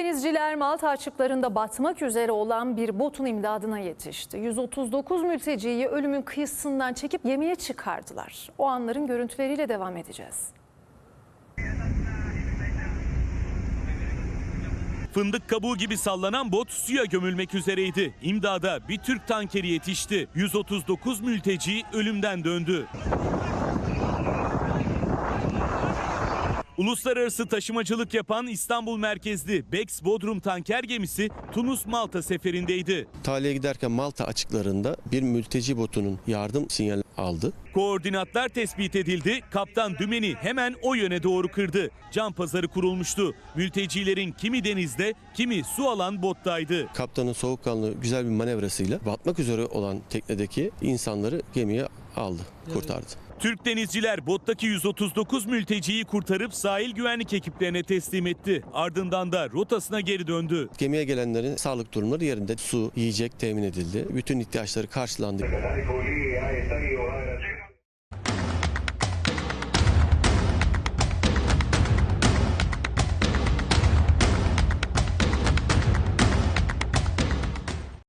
Denizciler Malta açıklarında batmak üzere olan bir botun imdadına yetişti. 139 mülteciyi ölümün kıyısından çekip yemeğe çıkardılar. O anların görüntüleriyle devam edeceğiz. Fındık kabuğu gibi sallanan bot suya gömülmek üzereydi. İmdada bir Türk tankeri yetişti. 139 mülteci ölümden döndü. Uluslararası taşımacılık yapan İstanbul merkezli Bex Bodrum tanker gemisi Tunus Malta seferindeydi. Tali'ye giderken Malta açıklarında bir mülteci botunun yardım sinyali aldı. Koordinatlar tespit edildi. Kaptan dümeni hemen o yöne doğru kırdı. Can pazarı kurulmuştu. Mültecilerin kimi denizde, kimi su alan bottaydı. Kaptanın soğukkanlı güzel bir manevrasıyla batmak üzere olan teknedeki insanları gemiye aldı, kurtardı. Türk denizciler bottaki 139 mülteciyi kurtarıp sahil güvenlik ekiplerine teslim etti. Ardından da rotasına geri döndü. Gemiye gelenlerin sağlık durumları yerinde su, yiyecek temin edildi. Bütün ihtiyaçları karşılandı.